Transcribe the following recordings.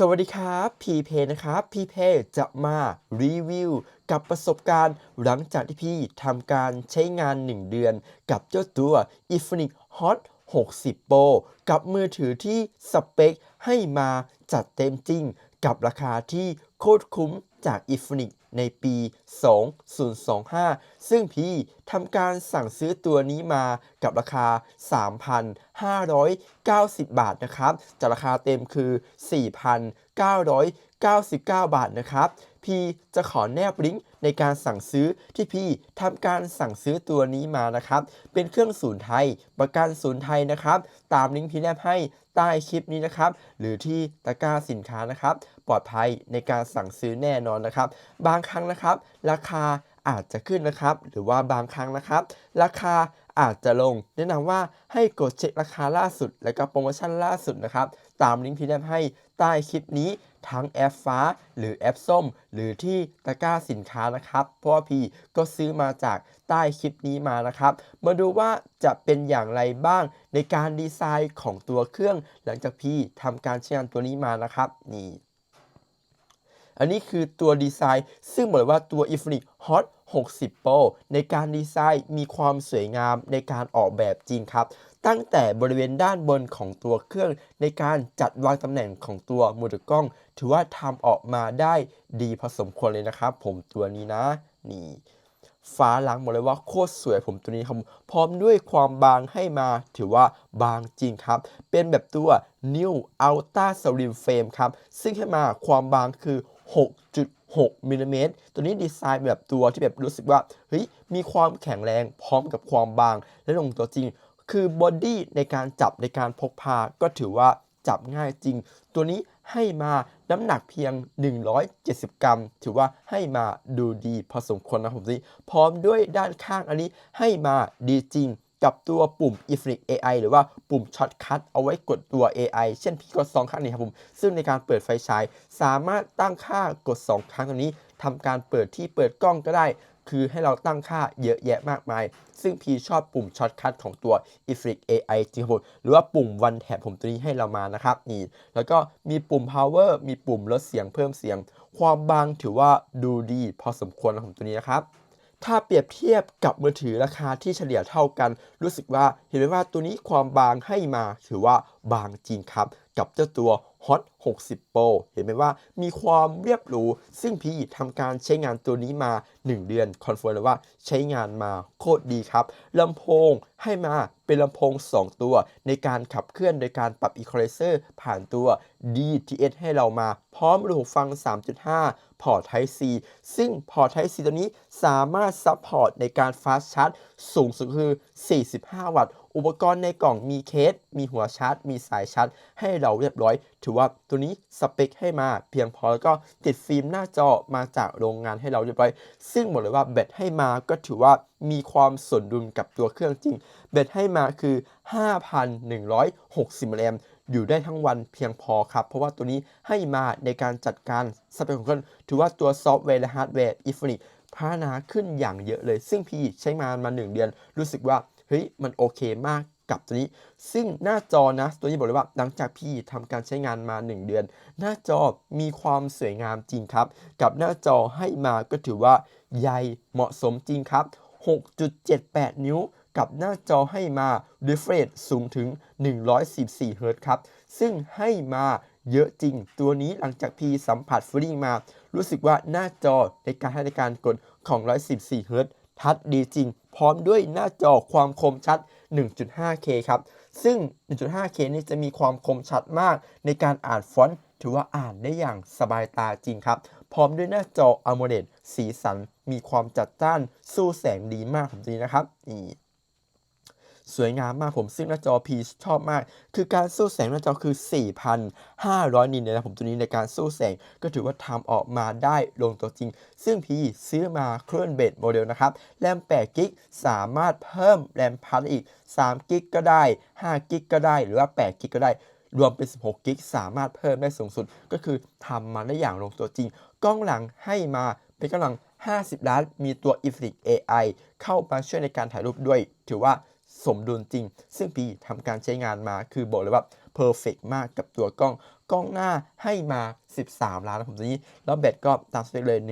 สวัสดีครับพีเพนะครับพีเพจะมารีวิวกับประสบการณ์หลังจากที่พี่ทำการใช้งาน 1 เดือน กับเจ้าตัว i f i n i x Hot 60 Pro กับมือถือที่สเปคให้มาจัดเต็มจริง กับราคาที่โคตรคุ้มจาก i f i n i x ในปี 2025 ซึ่งพี่ทำการสั่งซื้อตัวนี้มากับราคา 3,590 บาทนะครับ จากราคาเต็มคือ 4,999 บาทนะครับพี่จะขอแนบลิงก์ในการสั่งซื้อที่พี่ทำการสั่งซื้อตัวนี้มานะครับ เป็นเครื่องศูนย์ไทย ประกันศูนย์ไทยนะครับ ตามลิงก์พี่แนบให้ใต้คลิปนี้นะครับ หรือที่ตะกร้าสินค้านะครับ ปลอดภัยในการสั่งซื้อแน่นอนนะครับ บางครั้งนะครับ ราคา อาจจะขึ้นนะครับ หรือว่าบางครั้งนะครับ ราคาอาจจะลง แนะนำว่าให้กดเช็คราคาล่าสุด และก็โปรโมชั่นล่าสุดนะครับ ตามลิงก์ที่ได้ให้ใต้คลิปนี้ทั้งแอปฟ้า หรือแอปส้ม หรือที่ตะกร้าสินค้านะครับ เพราะว่าพี่ก็ซื้อมาจากใต้คลิปนี้มานะครับ มาดูว่าจะเป็นอย่างไรบ้างในการดีไซน์ของตัวเครื่อง หลังจากพี่ทำการใช้งานตัวนี้มานะครับนี่อันนี้คือตัวดีไซน์ ซึ่งบอกเลยว่าตัว i n f i n i x Hot 60 Pro ในการดีไซน์มีความสวยงามในการออกแบบจริงครับ ตั้งแต่บริเวณด้านบนของตัวเครื่อง ในการจัดวางตำแหน่งของตัวมือถือกล้อง ถือว่าทำออกมาได้ดีพอสมควรเลยนะครับ ผมตัวนี้นะนี่ฟ้าหลังบอกเลยว่าโคตรสวยผมตัวนี้ครับพร้อมด้วยความบางให้มาถือว่าบางจริงครับ เป็นแบบตัว New Ultra Slim Frame ครับ ซึ่งให้มาความบางคือ 6มิลลิเมตรตัวนี้ดีไซน์แบบตัวที่แบบรู้สึกว่าเฮ้ยมีความแข็งแรงพร้อมกับความบาง และลงตัวจริง คือบอดี้ในการจับในการพกพาก็ถือว่าจับง่ายจริง ตัวนี้ให้มาน้ำหนักเพียง 170 กรัม ถือว่าให้มาดูดีพอสมควรนะผมสิพร้อมด้วยด้านข้างอันนี้ให้มาดีจริง กับตัวปุ่ม i f n i x AI หรือว่าปุ่มช็อตคัทเอาไว้กดตัว AI เช่นพี่กด 2 ครั้งนี้ครับผม ซึ่งในการเปิดไฟฉายสามารถตั้งค่ากด 2 ครั้งตรงนี้ทำการเปิดที่เปิดกล้องก็ได้ คือให้เราตั้งค่าเยอะแยะมากมาย ซึ่งพี่ชอบปุ่มช็อตคัทของตัว i f r i x AI จริงครับผมหรือว่าปุ่ม One Tap ผมตัวนี้ให้เรามานะครับนี่แล้วก็มีปุ่ม power มีปุ่มลดเสียงเพิ่มเสียง ความบางถือว่าดูดีพอสมควรนะผมตัวนี้นะครับ ถ้าเปรียบเทียบกับมือถือราคาที่เฉลี่ยเท่ากัน รู้สึกว่าเห็นไหมว่าตัวนี้ความบางให้มาถือว่าบางจริงครับ กับเจ้าตัว Hot 60 Pro เห็นไหมว่ามีความเรียบหรู ซึ่งพี่ทำการใช้งานตัวนี้มา 1 เดือน คอนเฟิร์มเลยว่าใช้งานมาโคตรดีครับลำโพงให้มาเป็นลำโพง 2 ตัว ในการขับเคลื่อนโดยการปรับ Equalizer ผ่านตัว DTS ให้เรามา พร้อมรูหูฟัง 3.5 พอร์ต Type C ซึ่งพอร์ต Type C ตัวนี้สามารถซัพพอร์ตในการ Fast Charge สูงสุดคือ 45 วัตต์ อุปกรณ์ในกล่องมีเคส มีหัวชาร์จ มีสายชาร์จ ให้เราเรียบร้อย ถือว่าตัวนี้สเปคให้มาเพียงพอแล้วก็ติดฟิล์มหน้าจอมาจากโรงงานให้เราเรียบร้อย ซึ่งบอกเลยว่าแบตให้มาก็ถือว่ามีความสมดุลกับตัวเครื่องจริง แบตให้มาคือ 5,160มิลลิแอมป์ อยู่ได้ทั้งวันเพียงพอครับ เพราะว่าตัวนี้ให้มาในการจัดการสเปคของเครื่องถือว่าตัวซอฟต์แวร์และฮาร์ดแวร์ i f ฟ n i x พัฒนาขึ้นอย่างเยอะเลย ซึ่งพี่ใช้งานมา 1 เดือน รู้สึกว่าเฮ้ยมันโอเคมากกับตัวนี้ ซึ่งหน้าจอนะตัวนี้บอกเลยว่าหลังจากพี่ทำการใช้งานมา 1 เดือน หน้าจอมีความสวยงามจริงครับ กับหน้าจอให้มาก็ถือว่าใหญ่เหมาะสมจริงครับ 6.78 นิ้ว กับหน้าจอให้มา refresh สูงถึง114 Hz ครับ ซึ่งให้มาเยอะจริง ตัวนี้หลังจากพีสัมผัสฟรีมา รู้สึกว่าหน้าจอในการให้ในการกดของ 114 Hz ทัดดีจริง พร้อมด้วยหน้าจอความคมชัด 1.5K ครับ ซึ่ง 1.5K นี้จะมีความคมชัดมากในการอ่านฟอนต์ถือว่าอ่านได้อย่างสบายตาจริงครับ พร้อมด้วยหน้าจอ AMOLED สีสันมีความจัดจ้านสู้แสงดีมากผมตัวนี้นะครับนี่ สวยงามมากผมซึ่งหน้าจอพีชอบมาก คือการสู้แสงหน้าจอคือ 4,500 นิตเลยนะผมตัวนี้ในการสู้แสงก็ถือว่าทำออกมาได้ลงตัวจริง ซึ่งพีซื้อมาเครื่องเบสโมเดลนะครับแรม8กิกสามารถเพิ่มแรมพันอีก3กิกก็ได้5กิกก็ได้หรือว่า8กิกก็ได้รวมเป็น 16 กิก สามารถเพิ่มได้สูงสุด ก็คือทำมาได้อย่างลงตัวจริง กล้องหลังให้มาเป็นกล้องหลัง 50 ล้าน มีตัว i f r i x AI เข้ามาช่วยในการถ่ายรูปด้วย ถือว่า สมดุลจริง ซึ่งพี่ทำการใช้งานมาคือบอกเลยว่าเพอร์เฟกมากกับตัวกล้อง กล้องหน้าให้มา 13 ล้านนะผมตัวนี้ แล้วแบตก็ตามสเปคเลย 1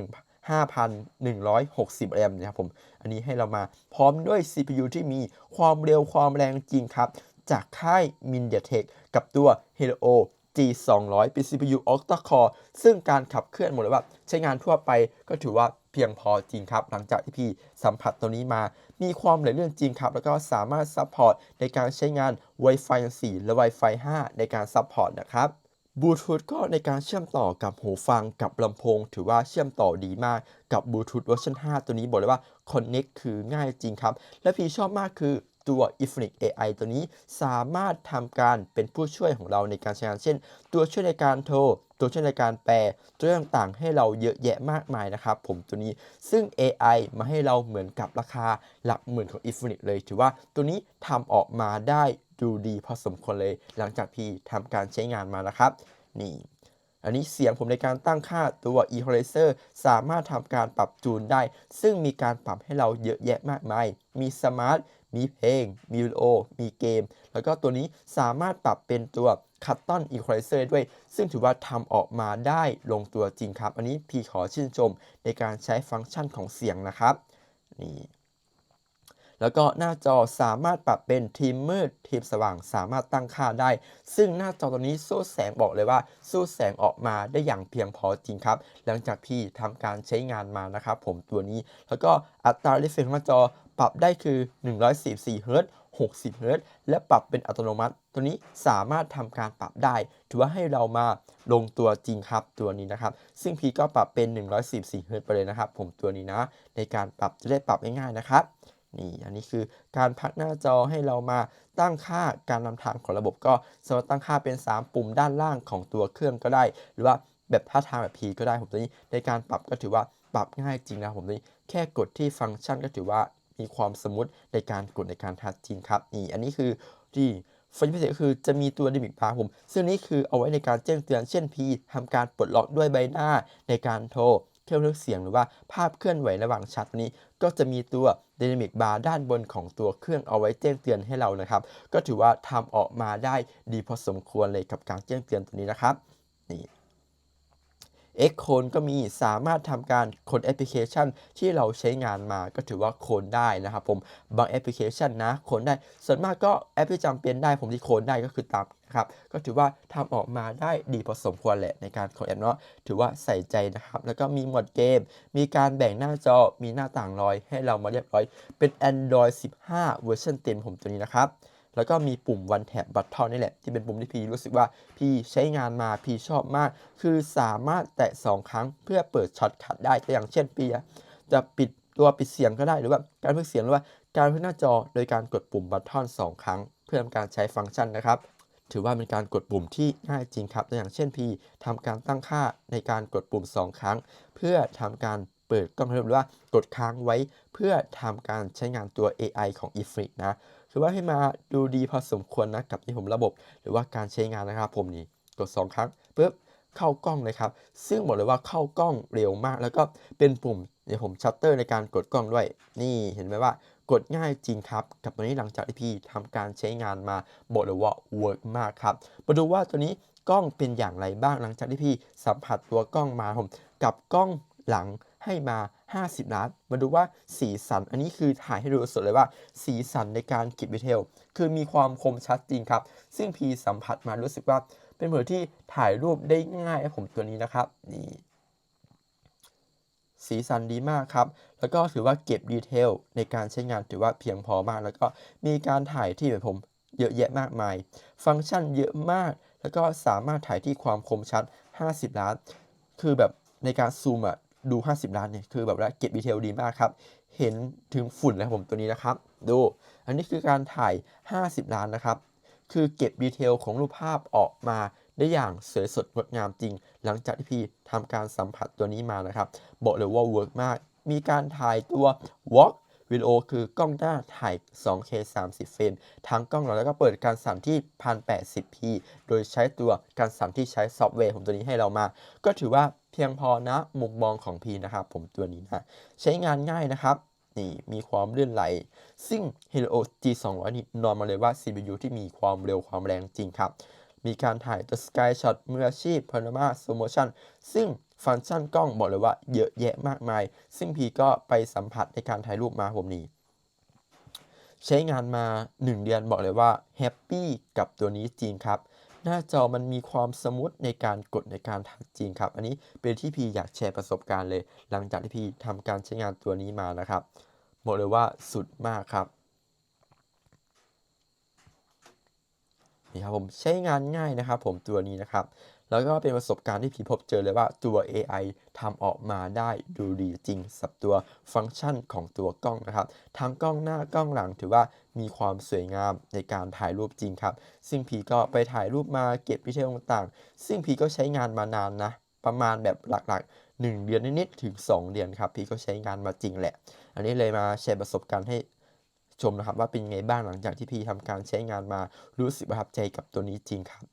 5,160แอมป์นะครับผม อันนี้ให้เรามาพร้อมด้วย CPU ที่มีความเร็วความแรงจริงครับ จากค่าย MediaTek กับตัว Helio G200 เป็น CPU Octa Core ซึ่งการขับเคลื่อนหมดเลยว่าใช้งานทั่วไปก็ถือว่าเพียงพอจริงครับ หลังจากที่พี่สัมผัสตัวนี้มา มีความหลลื่นจริงครับ แล้วก็สามารถซัพพอร์ตในการใช้งาน Wi-Fi 4 และ Wi-Fi 5 ในการซัพพอร์ตนะครับบลูทูธก็ในการเชื่อมต่อกับหูฟังกับลำโพง ถือว่าเชื่อมต่อดีมากกับบลูทูธเวอร์ชัน5 ตัวนี้บอกเลยว่า Connect คือง่ายจริงครับ และพี่ชอบมากคือ ตัว Infinix AI ตัวนี้สามารถทำการเป็นผู้ช่วยของเราในการใช้งาน เช่น ตัวช่วยในการโทร ตัวช่วยในการแปล ตัวต่างๆ ให้เราเยอะแยะมากมายนะครับ ผมตัวนี้ ซึ่ง AI มาให้เราเหมือนกับราคาหลักหมื่นของ Infinix เลยถือว่าตัวนี้ทำออกมาได้ดูดีพอสมควรเลย หลังจากพี่ทำการใช้งานมานะครับ นี่อันนี้เสียงผมในการตั้งค่าตัว Equalizer สามารถทำการปรับจูนได้ ซึ่งมีการปรับให้เราเยอะแยะมากมาย มีส มีเพลง มีวิดีโอ มีเกม แล้วก็ตัวนี้สามารถปรับเป็นตัว Custom Equalizer ด้วย ซึ่งถือว่าทำออกมาได้ลงตัวจริงครับ อันนี้พี่ขอชื่นชมในการใช้ฟังก์ชันของเสียงนะครับนี่แล้วก็หน้าจอสามารถปรับเป็นทีมมืดทีมสว่างสามารถตั้งค่าได้ ซึ่งหน้าจอตัวนี้สู้แสงบอกเลยว่า สู้แสงออกมาได้อย่างเพียงพอจริงครับ หลังจากพี่ทำการใช้งานมานะครับผมตัวนี้ แล้วก็อัตราเรฟเฟรชของหน้าจอ ปรับได้คือ 144เฮิรตซ์60เฮิรตและปรับเป็นอัตโนมัติ ตัวนี้สามารถทำการปรับได้ ถือว่าให้เรามาลงตัวจริงครับตัวนี้นะครับ ซึ่งพีก็ปรับเป็น 144เฮิรตไปเลยนะครับ ผมตัวนี้นะ ในการปรับจะได้ปรับง่ายๆนะครับนี่อันนี้คือการพักหน้าจอให้เรามาตั้งค่าการนำทางของระบบก็สามารถตั้งค่าเป็น 3 ปุ่มด้านล่างของตัวเครื่องก็ได้ หรือว่าแบบท่าทางแบบ P ก็ได้ผมตัวนี้ในการปรับก็ถือว่าปรับง่ายจริงนะผมตัวนี้แค่กดที่ฟังก์ชันก็ถือว่า มีความสมูทในการกดในการทัชจริงครับนี่อันนี้คือที่ฟังพิเศษก็คือจะมีตัวดิมิกบาร์ผม ซึ่งนี้คือเอาไว้ในการแจ้งเตือนเช่น P ทำการปลดล็อกด้วยใบหน้าในการโทรเครื่องบันทึกเสียงหรือว่าภาพเคลื่อนไหวระหว่างแชทนี้ ก็จะมีตัว Dynamic Bar ด้านบนของตัวเครื่องเอาไว้แจ้งเตือนให้เรานะครับ ก็ถือว่าทำออกมาได้ดีพอสมควรเลยกับการแจ้งเตือนตัวนี้นะครับนี่ X โคนก็มีสามารถทำการโคนแอปพลิเคชันที่เราใช้งานมาก็ถือว่าโคนได้นะครับผมบางแอปพลิเคชันนะโคนได้ ส่วนมากก็แอปที่จำเป็นได้ผมที่โคนได้ก็คือตามนะครับก็ถือว่าทำออกมาได้ดีพอสมควรแหละในการโคนแอปเนาะถือว่าใส่ใจนะครับ แล้วก็มีหมดเกม มีการแบ่งหน้าจอมีหน้าต่างลอยให้เรามาเรียบร้อย เป็น Android 15 เวอร์ชันเต็มผมตัวนี้นะครับ แล้วก็มีปุ่ม One Tap Button นี่แหละ ที่เป็นปุ่มที่พี่รู้สึกว่าพี่ใช้งานมาพี่ชอบมาก คือสามารถแตะ 2 ครั้งเพื่อเปิดช็อตคัทได้ตัวอย่างเช่นพี่จะปิดตัวปิดเสียงก็ได้หรือว่าการเพิ่มเสียงหรือว่าการเพิ่มหน้าจอโดยการกดปุ่มบัตทอน2 ครั้ง เพื่อทำการใช้ฟังก์ชันนะครับ ถือว่าเป็นการกดปุ่มที่ง่ายจริงครับตัวอย่างเช่นพี่ทำการตั้งค่าในการกดปุ่ม 2 ครั้ง เพื่อทำการเปิดกล้องหรือว่ากดค้างไว้ เพื่อทำการใช้งานตัว AI ของ e f r i นะ ถือว่าให้มาดูดีพอสมควรนะกับที่ผมระบบ หรือว่าการใช้งานนะครับ ผมนี่กด 2 ครั้งปุ๊บเข้ากล้องเลยครับ ซึ่งบอกเลยว่าเข้ากล้องเร็วมาก แล้วก็เป็นปุ่มเดี๋ยวผมชัตเตอร์ในการกดกล้องด้วย นี่เห็นไหมว่ากดง่ายจริงครับ กับตัวนี้หลังจากที่พี่ทำการใช้งานมาบอกเลยว่าเวิร์กมากครับ มาดูว่าตัวนี้กล้องเป็นอย่างไรบ้างหลังจากที่พี่สัมผัสตัวกล้องมาผมกับกล้องหลังให้มา 50 ล้าน มาดูว่าสีสัน อันนี้คือถ่ายให้ดูสดเลยว่า สีสันในการเก็บดีเทล คือมีความคมชัดจริงครับ ซึ่งพีสัมผัสมารู้สึกว่า เป็นมือที่ถ่ายรูปได้ง่ายผมตัวนี้นะครับ นี่สีสันดีมากครับ แล้วก็ถือว่าเก็บดีเทลในการใช้งานถือว่าเพียงพอมาก แล้วก็มีการถ่ายที่แบบผมเยอะแยะมากมาย ฟังก์ชันเยอะมาก แล้วก็สามารถถ่ายที่ความคมชัด 50 ล้าน คือแบบในการซูมอะ ดู 50 ล้านเนี่ยคือแบบว่าเก็บดีเทลดีมากครับ เห็นถึงฝุ่นแล้วผมตัวนี้นะครับ ดู อันนี้คือการถ่าย 50 ล้านนะครับ คือเก็บดีเทลของรูปภาพออกมาได้อย่างสวยสดงดงามจริง หลังจากที่พี่ทำการสัมผัสตัวนี้มานะครับ บอกเลยว่าเวิร์กมาก มีการถ่ายตัว Walk วิดีโอคือกล้องหน้าถ่าย 2K 30 เฟรม ทั้งกล้องหลังแล้วก็เปิดการสั่นที่ 1080p โดยใช้ตัวการสั่นที่ใช้ซอฟต์แวร์ผมตัวนี้ให้เรามา ก็ถือว่าเพียงพอนะมุมมองของพีนะครับผมตัวนี้นะ ใช้งานง่ายนะครับนี่มีความลื่นไหล ซึ่ง Helio G200 นี่นอนมาเลยว่า CPU ที่มีความเร็วความแรงจริงครับ มีการถ่ายตัว Sky Shot มืออาชีพ Panorama Slow Motion ซึ่ง ฟังก์ชันกล้องบอกเลยว่าเยอะแยะมากมาย ซึ่งพีก็ไปสัมผัสในการถ่ายรูปมาผมนี่ใช้งานมา 1 เดือนบอกเลยว่าแฮปปี้กับตัวนี้จริงครับ หน้าจอมันมีความสมูทในการกดในการถ่ายจริงครับ อันนี้เป็นที่พีอยากแชร์ประสบการณ์เลย หลังจากที่พีทำการใช้งานตัวนี้มานะครับ บอกเลยว่าสุดมากครับนี่ครับผมใช้งานง่ายนะครับ ผมตัวนี้นะครับ แล้วก็เป็นประสบการณ์ที่พีพบเจอเลยว่าตัว AI ทำออกมาได้ดูดีจริงสับตัวฟังก์ชันของตัวกล้องนะครับทั้งกล้องหน้ากล้องหลังถือว่ามีความสวยงามในการถ่ายรูปจริงครับ ซึ่งพีก็ไปถ่ายรูปมาเก็บวิดีโอต่างๆ ซึ่งพีก็ใช้งานมานานนะ ประมาณแบบหลักๆ1 เดือนนิดๆถึง 2 เดือนครับ พีก็ใช้งานมาจริงแหละ อันนี้เลยมาแชร์ประสบการณ์ให้ชมนะครับ ว่าเป็นไงบ้างหลังจากที่พีทำการใช้งานมารู้สึกประทับใจกับตัวนี้จริงครับ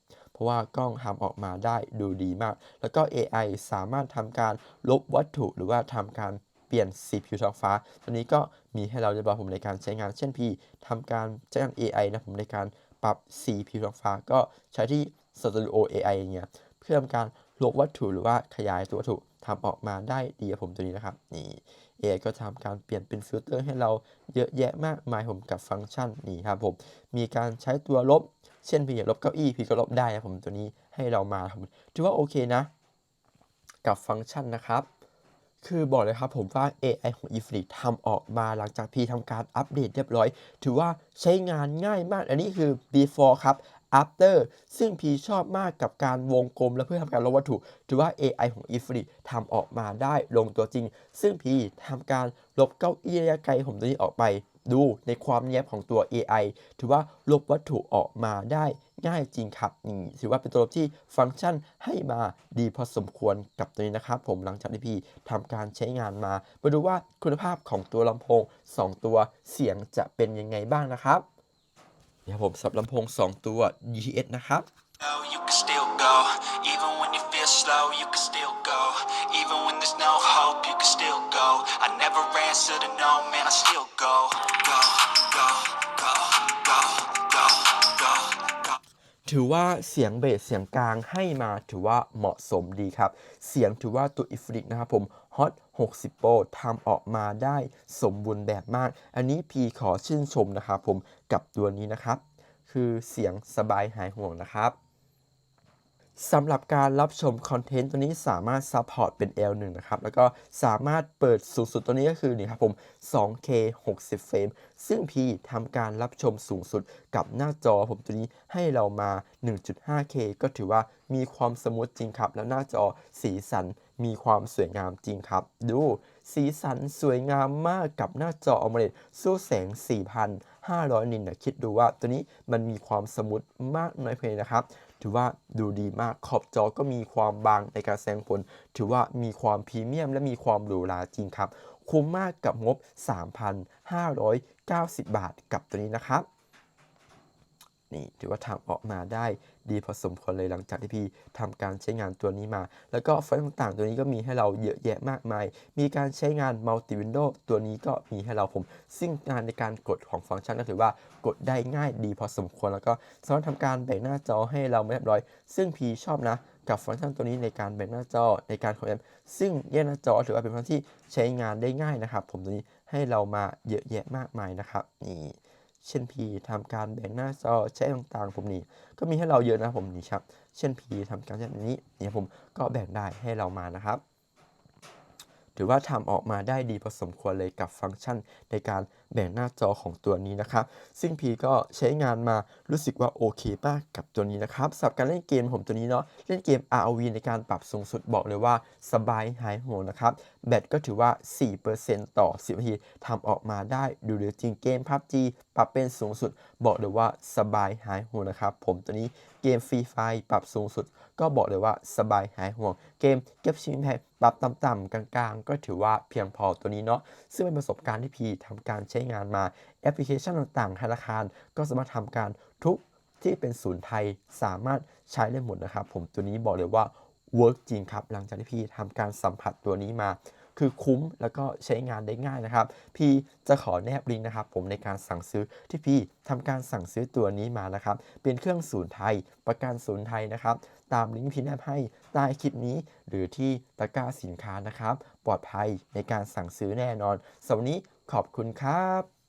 ราะว่ากล้องทำออกมาได้ดูดีมาก แล้วก็ AI สามารถทำการลบวัตถุหรือว่าทำการเปลี่ยนสีผิวท้องฟ้า ตัวนี้ก็มีให้เราเรียบร้อยผมในการใช้งาน เช่นพี่ทำการใช้งาน AI นะผมในการปรับสีผิวท้องฟ้า ก็ใช้ที่ Studio AI เงี้ยเพื่อทำการลบวัตถุหรือว่าขยายตัววัตถุทำออกมาได้ดีผมตัวนี้นะครับนี่ AI ก็ทำการเปลี่ยนเป็นฟิลเตอร์ให้เราเยอะแยะมากมายผมกับฟังก์ชันนี่ครับผมมีการใช้ตัวลบ เช่นพี่อยากลบเก้าอี้พี่ก็ลบได้นะผมตัวนี้ให้เรามาครับถือว่าโอเคนะ กับฟังก์ชันนะครับ คือบอกเลยครับผมว่า AI ของ e f l i t ทำออกมาหลังจากพี่ทำการอัปเดตเรียบร้อย ถือว่าใช้งานง่ายมาก อันนี้คือ before ครับ after ซึ่งพีชอบมากกับการวงกลมและเพื่อทำการลบวัตถุ ถือว่า AI ของ e f l i ทำออกมาได้ลงตัวจริง ซึ่งพีทำการลบเก้าอี้ระยะไกลผมตัวนี้ออกไป ดูในความเนียบของตัว AI ถือว่าลบวัตถุออกมาได้ง่ายจริงครับนี่ถือว่าเป็นตัวลบที่ฟังก์ชันให้มาดีพอสมควรกับตัวนี้นะครับ ผมหลังจากที่พี่ทำการใช้งานมา มาดูว่าคุณภาพของตัวลำโพง 2 ตัวเสียงจะเป็นยังไงบ้างนะครับ เดี๋ยวผมสับลำโพง 2 ตัว DTS นะครับ go, you can still go. Even when you feel slow, you can still go. Even when there's no hope, you can still go. I never answer to no, man, I still go. Go, go, go, go, go, go, go. ถือว่าเสียงเบสเสียงกลางให้มาถือว่าเหมาะสมดีครับ เสียงถือว่าตัวอิฟริกนะครับผม Hot 60 Pro ทำออกมาได้สมบูรณ์แบบมาก อันนี้พีขอชื่นชมนะครับผมกับตัวนี้นะครับ คือเสียงสบายหายห่วงนะครับสำหรับการรับชมคอนเทนต์ตัวนี้สามารถซัพพอร์ตเป็น L1 นะครับ แล้วก็สามารถเปิดสูงสุดตัวนี้ก็คือนี่ครับผม 2K 60เฟรม ซึ่งพี่ทำการรับชมสูงสุดกับหน้าจอผมตัวนี้ให้เรามา 1.5K ก็ถือว่ามีความสมูทจริงครับ แล้วหน้าจอสีสัน มีความสวยงามจริงครับ ดูสีสันสวยงามมากกับหน้าจอ AMOLED สู้แสง 4,500 นิตนะคิดดูว่าตัวนี้มันมีความสมูทมากน้อยเพียงนะครับถือว่าดูดีมากขอบจอก็มีความบางในการแสดงผล ถือว่ามีความพรีเมียมและมีความหรูหราจริงครับ คุ้มมากกับงบ 3,590 บาทกับตัวนี้นะครับ นี่ถือว่าทำออกมาได้ดีพอสมควรเลยหลังจากที่พี่ทำการใช้งานตัวนี้มา แล้วก็ไฟล์ต่างๆ ตัวนี้ก็มีให้เราเยอะแยะมากมาย มีการใช้งานมัลติวินโดว์ตัวนี้ก็มีให้เราผม ซึ่งงานในการกดของฟังก์ชันก็ถือว่ากดได้ง่ายดีพอสมควร แล้วก็สามารถทำการแบ่งหน้าจอให้เราเรียบร้อย ซึ่งพี่ชอบนะกับฟังก์ชันตัวนี้ในการแบ่งหน้าจอในการคอมแอมซึ่งแยกหน้าจอถือว่าเป็นฟังก์ชันที่ใช้งานได้ง่ายนะครับ ผมตัวนี้ให้เรามาเยอะแยะมากมายนะครับนี่ เช่น P ทำการแบ่งหน้าจอใช้ต่างๆ ผมนี่ก็มีให้เราเยอะนะผมนี่ครับ เช่น P ทำการแบบนี้เนี่ยผมก็แบ่งได้ให้เรามานะครับ ถือว่าทำออกมาได้ดีพอสมควรเลยกับฟังก์ชันในการ แบ่งหน้าจอของตัวนี้นะครับ ซึ่ง P ก็ใช้งานมารู้สึกว่าโอเคมากกับตัวนี้นะครับสำหรับการเล่นเกมผมตัวนี้เนาะเล่นเกม ROV ในการปรับสูงสุดบอกเลยว่าสบายหายห่วงนะครับ แบตก็ถือว่า 4%ต่อ 10นาทีทำออกมาได้ดูเดือดจริงเกม PUBG ปรับเป็นสูงสุดบอกเลยว่าสบายหายห่วงนะครับ ผมตัวนี้เกมฟรีไฟปรับสูงสุด ก็บอกเลยว่าสบายหายห่วง เกมเก็บชิมแพปรับต่ำๆกลางๆ ก็ถือว่าเพียงพอตัวนี้เนาะซึ่งเป็นประสบการณ์ที่พีทำการใช้งานมาแอปพลิเคชันต่างๆธนาคารก็สามารถทำการทุกที่เป็นศูนย์ไทยสามารถใช้ได้หมดนะครับ ผมตัวนี้บอกเลยว่าเวิร์กจริงครับหลังจากที่พี่ทำการสัมผัสตัวนี้มา คือคุ้มแล้วก็ใช้งานได้ง่ายนะครับ พี่จะขอแนบลิงก์นะครับ ผมในการสั่งซื้อที่พี่ทำการสั่งซื้อตัวนี้มานะครับ เป็นเครื่องศูนย์ไทย ประกันศูนย์ไทยนะครับ ตามลิงก์พี่แนบให้ใต้คลิปนี้ หรือที่ตะกร้าสินค้านะครับ ปลอดภัยในการสั่งซื้อแน่นอนสำหรับนี้ ขอบคุณครับ